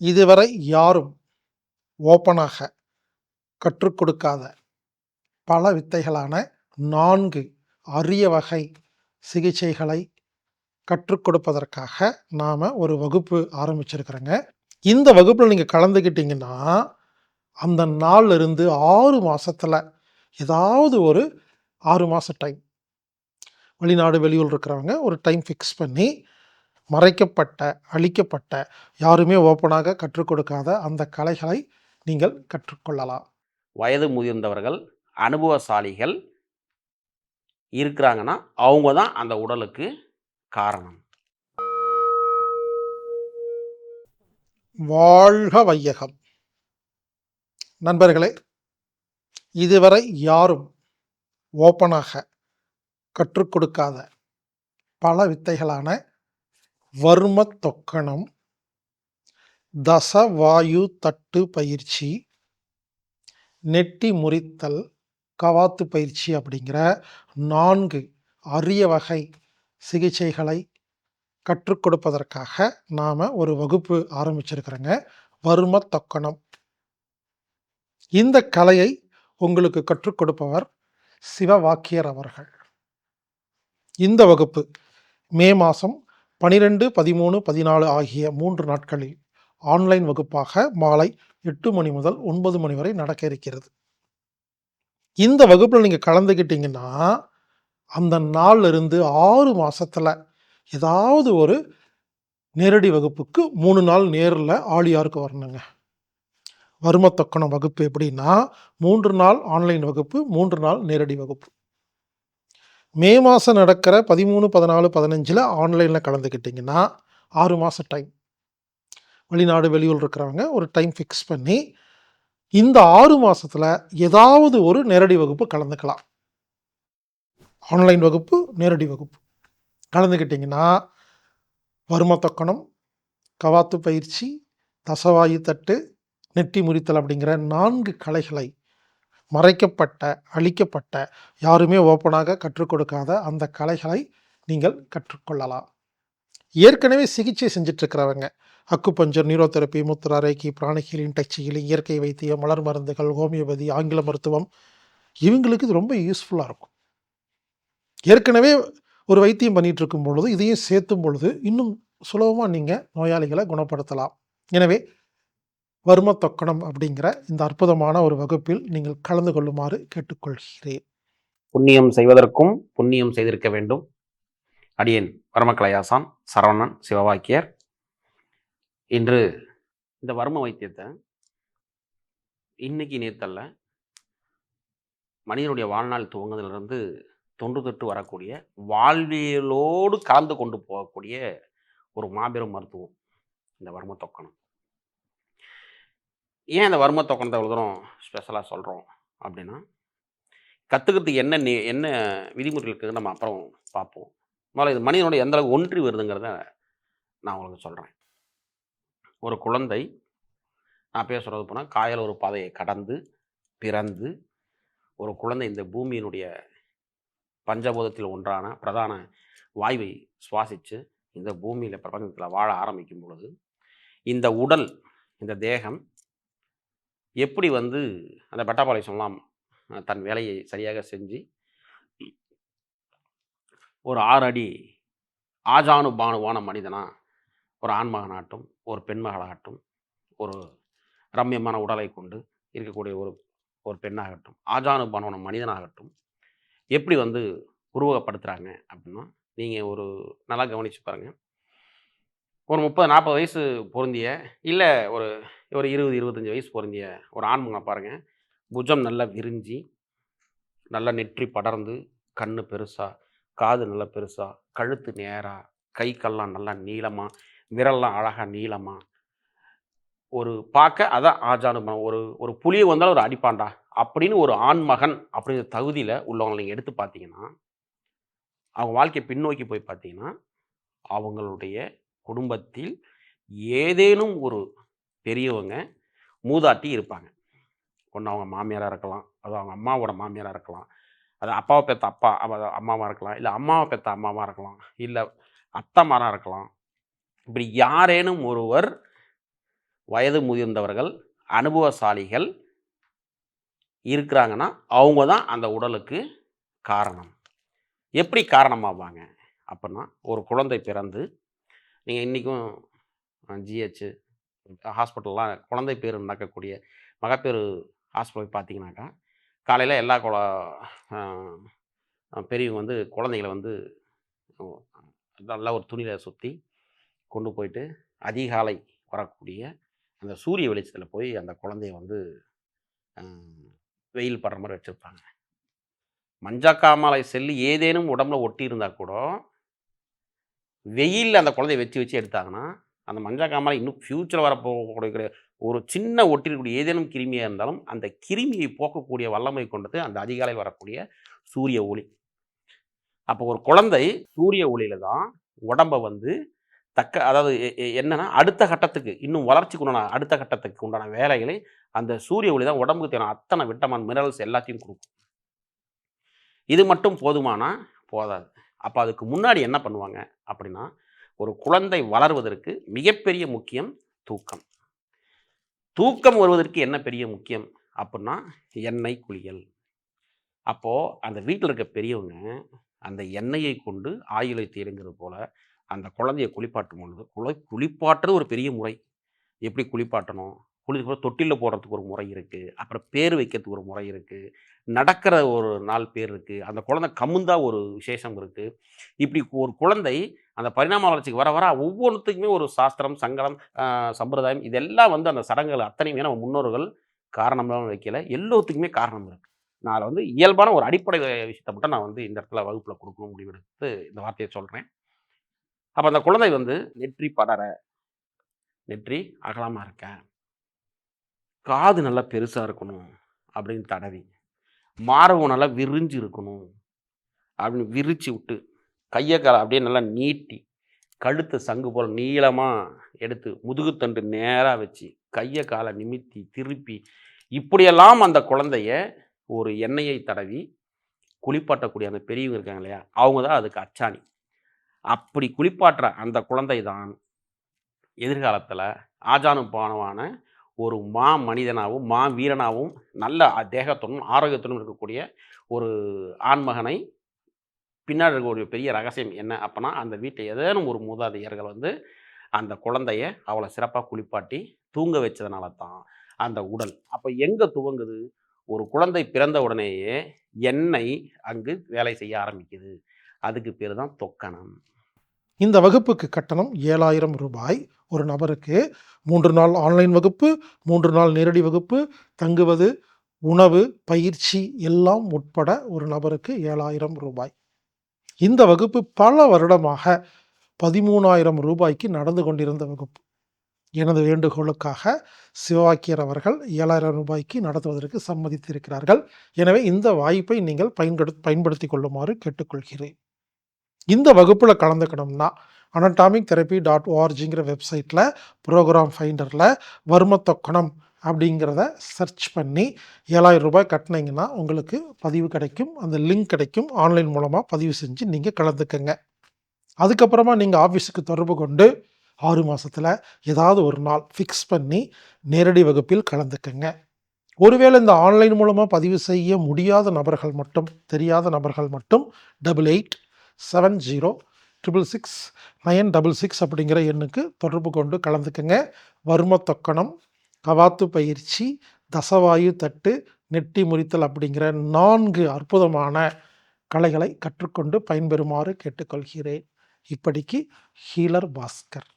இதுவரை யாரும் ஓப்பனாக கற்றுக் கொடுக்காத பல வித்தைகளான நான்கு அரிய வகை சிகிச்சைகளை கற்றுக் கொடுப்பதற்காக நாம் ஒரு வகுப்பு ஆரம்பிச்சிருக்கிறோங்க. இந்த வகுப்பில் நீங்கள் கலந்துக்கிட்டிங்கன்னா அந்த நாள்ல இருந்து ஆறு மாதத்தில் ஏதாவது ஒரு ஆறு மாத டைம் வெளிநாடு வெளியூர் இருக்கிறவங்க ஒரு டைம் ஃபிக்ஸ் பண்ணி மறைக்கப்பட்ட அழிக்கப்பட்ட யாருமே ஓப்பனாக கற்றுக் கொடுக்காத அந்த கலைகளை நீங்கள் கற்றுக்கொள்ளலாம். வயது முதிர்ந்தவர்கள் அனுபவசாலிகள் இருக்கிறாங்கன்னா அவங்க தான் அந்த உடலுக்கு காரணம். வாழ்க வையகம். நண்பர்களே இதுவரை யாரும் ஓப்பனாக கற்றுக் கொடுக்காத பல வித்தைகளான வர்ம தொக்கணம் தசவாயு தட்டு பயிற்சி நெட்டி முறித்தல் கவாத்து பயிற்சி அப்படிங்கிற நான்கு அரிய வகை சிகிச்சைகளை கற்றுக் கொடுப்பதற்காக நாம் ஒரு வகுப்பு ஆரம்பிச்சிருக்கிறோங்க. வர்மத் தொக்கணம் இந்த கலையை உங்களுக்கு கற்றுக் கொடுப்பவர் சிவவாக்கியர் அவர்கள். இந்த வகுப்பு மே மாதம் பனிரெண்டு பதிமூணு பதினாலு ஆகிய மூன்று நாட்களில் ஆன்லைன் வகுப்பாக மாலை எட்டு மணி முதல் ஒன்பது மணி வரை நடக்க இருக்கிறது. இந்த வகுப்பில் நீங்கள் கலந்துக்கிட்டீங்கன்னா அந்த நாள்ல இருந்து ஆறு மாதத்தில் ஏதாவது ஒரு நேரடி வகுப்புக்கு மூணு நாள் நேரில் ஆழியாருக்கு வரணுங்க. வருமத்தக்கணம் வகுப்பு எப்படின்னா மூன்று நாள் ஆன்லைன் வகுப்பு மூன்று நாள் நேரடி வகுப்பு. மே மாதம் நடக்கிற பதிமூணு பதினாலு பதினஞ்சில் ஆன்லைனில் கலந்துக்கிட்டிங்கன்னா ஆறு மாதம் டைம் வெளிநாடு வெளியூர் இருக்கிறவங்க ஒரு டைம் ஃபிக்ஸ் பண்ணி இந்த ஆறு மாதத்தில் ஏதாவது ஒரு நேரடி வகுப்பு கலந்துக்கலாம். ஆன்லைன் வகுப்பு நேரடி வகுப்பு. கலந்துக்கிட்டிங்கன்னா வருமத்தக்கணம் கவாத்து பயிற்சி தசவாயு தட்டு நெட்டி முறித்தல் அப்படிங்கிற நான்கு கலைகளை மறைக்கப்பட்ட அழிக்கப்பட்ட யாருமே ஓப்பனாக கற்றுக் கொடுக்காத அந்த கலைகளை நீங்கள் கற்றுக்கொள்ளலாம். ஏற்கனவே சிகிச்சை செஞ்சிட்ருக்கிறவங்க அக்குப்பஞ்சர் நியூரோதெரப்பி முத்ரா ரேக்கி பிராணிகளின் டச் இயற்கை வைத்தியம் மலர் மருந்துகள் ஹோமியோபதி ஆங்கில மருத்துவம் இவங்களுக்கு இது ரொம்ப யூஸ்ஃபுல்லாக இருக்கும். ஏற்கனவே ஒரு வைத்தியம் பண்ணிட்டு இருக்கும் பொழுது இதையும் சேர்த்தும் பொழுது இன்னும் சுலபமாக நீங்கள் நோயாளிகளை குணப்படுத்தலாம். எனவே வர்ம தொக்கணம் அப்படிங்கிற இந்த அற்புதமான ஒரு வகுப்பில் நீங்கள் கலந்து கொள்ளுமாறு கேட்டுக்கொள்கிறேன். புண்ணியம் செய்வதற்கும் புண்ணியம் செய்திருக்க வேண்டும். அடியேன் வர்மக்கலையாசான் சரவணன் சிவவாக்கியர். இன்று இந்த வர்ம வைத்தியத்தை இன்னைக்கு நேத்தல்ல மனிதனுடைய வாழ்நாள் துவங்குதலிருந்து தொன்று தொட்டு வரக்கூடிய வாழ்வியலோடு கலந்து கொண்டு போகக்கூடிய ஒரு மாபெரும் மருத்துவம் இந்த வர்ம தொக்கணம் ஏன் அந்த வர்ம தொக்கணத்தை இவ்வளோ தூரம் ஸ்பெஷலாக சொல்கிறோம் அப்படின்னா கற்றுக்கிறதுக்கு என்ன நே என்ன விதிமுறைகள் இருக்குதுன்னு நம்ம அப்புறம் பார்ப்போம். முதல்ல இது மனிதனோட எந்த அளவுக்கு ஒன்றி வருதுங்கிறத நான் உங்களுக்கு சொல்கிறேன் ஒரு குழந்தை நான் பேசுகிறது போனால் காயல் ஒரு பாதையை கடந்து பிறந்து ஒரு குழந்தை இந்த பூமியினுடைய பஞ்சபூதத்தில் ஒன்றான பிரதான வாயுவை சுவாசித்து இந்த பூமியில் பிரபஞ்சத்தில் வாழ ஆரம்பிக்கும் பொழுது இந்த உடல் இந்த தேகம் எப்படி வந்து அந்த பட்டாப்பாளை சொல்லலாம் தன் வேலையை சரியாக செஞ்சு ஒரு ஆறு அடி ஆஜானு பானுவான மனிதனாக ஒரு ஆண்மகனாகட்டும் ஒரு பெண்மகளாகட்டும் ஒரு ரம்யமான உடலை கொண்டு இருக்கக்கூடிய ஒரு ஒரு பெண்ணாகட்டும் ஆஜானு பானுவான மனிதனாகட்டும் எப்படி வந்து உருவகப்படுத்துகிறாங்க அப்படின்னா நீங்கள் ஒரு நல்லா கவனித்து பாருங்கள் ஒரு முப்பது நாற்பது வயசு பொருந்திய இல்லை ஒரு ஒரு இருபது இருபத்தஞ்சி வயசு பொருந்திய ஒரு ஆண்மங்களை பாருங்கள் புஜம் நல்லா விரிஞ்சி நல்லா நெற்றி படர்ந்து கண் பெருசாக காது நல்லா பெருசாக கழுத்து நேராக கை கல்லாம் நல்லா நீளமாக விரல்லாம் அழகாக நீளமாக ஒரு பார்க்க அதான் ஆஜானுபம் ஒரு ஒரு புலியை வந்தாலும் ஒரு அடிப்பாண்டா அப்படின்னு ஒரு ஆண்மகன் அப்படிங்கிற தகுதியில் உள்ளவங்களை நீங்கள் எடுத்து பார்த்தீங்கன்னா அவங்க வாழ்க்கையை பின்னோக்கி போய் பார்த்தீங்கன்னா அவங்களுடைய குடும்பத்தில் ஏதேனும் ஒரு பெரியவங்க மூதாட்டி இருப்பாங்க. ஒன்று அவங்க மாமியாராக இருக்கலாம் அது அவங்க அம்மாவோட மாமியாராக இருக்கலாம் அது அப்பாவை பெற்ற அப்பா அம்மாவாக இருக்கலாம் இல்லை அம்மாவை பெற்ற அம்மாவாக இருக்கலாம் இல்லை அத்தம்மாராக இருக்கலாம். இப்படி யாரேனும் ஒருவர் வயது முதிர்ந்தவர்கள் அனுபவசாலிகள் இருக்கிறாங்கன்னா அவங்க தான் அந்த உடலுக்கு காரணம். எப்படி காரணமாவாங்க? அப்படின்னா ஒரு குழந்தை பிறந்து நீங்கள் இன்றைக்கும் ஜிஹெச்சு ஹாஸ்பிட்டல்லாம் குழந்தை பேர் நடக்கக்கூடிய மகப்பேறு ஹாஸ்பிட்டல் பார்த்தீங்கன்னாக்கா காலையில் எல்லா குழ பெரியவங்க வந்து குழந்தைகளை வந்து நல்லா ஒரு துணியில் சுற்றி கொண்டு போயிட்டு அதிகாலை வரக்கூடிய அந்த சூரிய வெளிச்சத்தில் போய் அந்த குழந்தைய வந்து வெயில் படுற மாதிரி வச்சுருப்பாங்க. மஞ்சக்காமலை செல்லு ஏதேனும் உடம்புல ஒட்டி இருந்தால் கூட வெயிலில் அந்த குழந்தைய வச்சு வச்சு எடுத்தாங்கன்னா அந்த மஞ்சக்காமலை இன்னும் ஃப்யூச்சர் வரப்போகக்கூடிய ஒரு சின்ன ஒட்டிருக்கக்கூடிய ஏதேனும் கிருமியாக இருந்தாலும் அந்த கிருமியை போக்கக்கூடிய வல்லமை கொண்டது அந்த அதிகாலையில் வரக்கூடிய சூரிய ஒளி. அப்போ ஒரு குழந்தை சூரிய ஒளியில் தான் உடம்பை வந்து தக்க அதாவது எ- என்னன்னா அடுத்த கட்டத்துக்கு இன்னும் வளர்ச்சிக்கு உண்டான அடுத்த கட்டத்துக்கு உண்டான வேலைகளை அந்த சூரிய ஒளி தான் உடம்புக்கு தேவையான அத்தனை விட்டமின் மினரல்ஸ் எல்லாத்தையும் கொடுக்கும். இது மட்டும் போதுமானா போதாது. அப்போ அதுக்கு முன்னாடி என்ன பண்ணுவாங்க அப்படின்னா ஒரு குழந்தை வளர்வதற்கு மிகப்பெரிய முக்கியம் தூக்கம். தூக்கம் வருவதற்கு என்ன பெரிய முக்கியம் அப்படின்னா எண்ணெய் குளியல். அப்போது அந்த வீட்டில் இருக்க பெரியவங்க அந்த எண்ணெயை கொண்டு ஆயுளை தேடுங்கிறது போல் அந்த குழந்தைய குளிப்பாட்டும் பொழுது குளி குளிப்பாட்டுறது ஒரு பெரிய முறை. எப்படி குளிப்பாட்டணும்? குளி தொட்டிலில் போடுறதுக்கு ஒரு முறை இருக்குது அப்புறம் பேர் வைக்கிறதுக்கு ஒரு முறை இருக்குது நடக்கிற ஒரு நாள் பேர் இருக்குது அந்த குழந்தை கமுந்தா ஒரு விசேஷம் இருக்குது இப்படி ஒரு குழந்தை அந்த பரிணாம வளர்ச்சிக்கு வர வர ஒவ்வொன்றுத்துக்குமே ஒரு சாஸ்திரம் சங்கடம் சம்பிரதாயம் இதெல்லாம் வந்து அந்த சடங்குகள் அத்தனையுமே நம்ம முன்னோர்கள் காரணம்லாம் வைக்கல. எல்லாத்துக்குமே காரணம் இருக்குது நான் வந்து இயல்பான ஒரு அடிப்படை விஷயத்தை மட்டும் நான் வந்து இந்த இடத்துல வகுப்பில் கொடுக்கணும் முடிவெடுத்து இந்த வார்த்தையை சொல்கிறேன் அப்போ அந்த குழந்தை வந்து நெற்றி படர நெற்றி அகலமாக இருக்கேன் காது நல்லா பெருசாக இருக்கணும் அப்படின்னு தடவி. மார்பு நல்லா விரிஞ்சு இருக்கணும் அப்படின்னு விரிச்சு விட்டு கையை காலை அப்படியே நல்லா நீட்டி கழுத்தை சங்கு போல் நீளமாக எடுத்து முதுகுத்தண்டு நேராக வச்சு கையை காலை நிமித்தி திருப்பி இப்படியெல்லாம் அந்த குழந்தைய ஒரு எண்ணெயை தடவி குளிப்பாட்டக்கூடிய அந்த பெரியவங்க இருக்காங்க இல்லையா அவங்க தான் அதுக்கு அச்சாணி. அப்படி குளிப்பாட்டுற அந்த குழந்தை தான் எதிர்காலத்தில் ஆஜானுபானமான ஒரு மா மனிதனாகவும் மா வீரனாகவும் நல்ல தேகத்துடனும் ஆரோக்கியத்துடனும் இருக்கக்கூடிய ஒரு ஆண்மகனை பின்னாடி இருக்கக்கூடிய பெரிய ரகசியம் என்ன அப்போனா அந்த வீட்டில் ஏதேனும் ஒரு மூதாதையர்கள் வந்து அந்த குழந்தைய அவளை சிறப்பாக குளிப்பாட்டி தூங்க வச்சதுனால தான் அந்த உடல். அப்போ எங்கே துவங்குது? ஒரு குழந்தை பிறந்த உடனேயே எண்ணெய் அங்கு வேலை செய்ய ஆரம்பிக்குது. அதுக்கு பேர் தான் தொக்கணம். இந்த வகுப்புக்கு கட்டணம் ஏழாயிரம் ரூபாய். ஒரு நபருக்கு மூன்று நாள் ஆன்லைன் வகுப்பு மூன்று நாள் நேரடி வகுப்பு தங்குவது உணவு பயிற்சி எல்லாம் உட்பட ஒரு நபருக்கு ஏழாயிரம் ரூபாய். இந்த வகுப்பு பல வருடமாக பதிமூணாயிரம் ரூபாய்க்கு நடந்து கொண்டிருந்த வகுப்பு. எனது வேண்டுகோளுக்காக சிவவாக்கியர் அவர்கள் ஏழாயிரம் ரூபாய்க்கு நடத்துவதற்கு சம்மதித்திருக்கிறார்கள். எனவே இந்த வாய்ப்பை நீங்கள் பயன்படு பயன்படுத்தி கொள்ளுமாறு கேட்டுக்கொள்கிறேன். இந்த வகுப்பில் கலந்துக்கணும்னா அனட்டாமிக் தெரப்பி டாட் ஓஆர்ஜிங்கிற வெப்சைட்டில் ப்ரோக்ராம் ஃபைண்டரில் வர்மத்தொக்கணம் அப்படிங்கிறத சர்ச் பண்ணி ஏழாயிரம் ரூபாய் கட்டினீங்கன்னா உங்களுக்கு பதிவு கிடைக்கும். அந்த லிங்க் கிடைக்கும். ஆன்லைன் மூலமாக பதிவு செஞ்சு நீங்கள் கலந்துக்கங்க. அதுக்கப்புறமா நீங்கள் ஆஃபீஸுக்கு தொடர்பு கொண்டு ஆறு மாதத்தில் ஏதாவது ஒரு நாள் ஃபிக்ஸ் பண்ணி நேரடி வகுப்பில் கலந்துக்கங்க. ஒருவேளை இந்த ஆன்லைன் மூலமாக பதிவு செய்ய முடியாத நபர்கள் மட்டும் தெரியாத நபர்கள் மட்டும் double eight seven zero triple six nine double six அப்படிங்கிற எண்ணுக்கு தொடர்பு கொண்டு கலந்துக்கங்க. வர்ம தொக்கணம் கவாத்து பயிற்சி தசவாயு தட்டு நெட்டி முறித்தல் அப்படிங்கிற நான்கு அற்புதமான கலைகளை கற்றுக்கொண்டு பயன்பெறுமாறு கேட்டுக்கொள்கிறேன். இப்படிக்கு ஹீலர் பாஸ்கர்.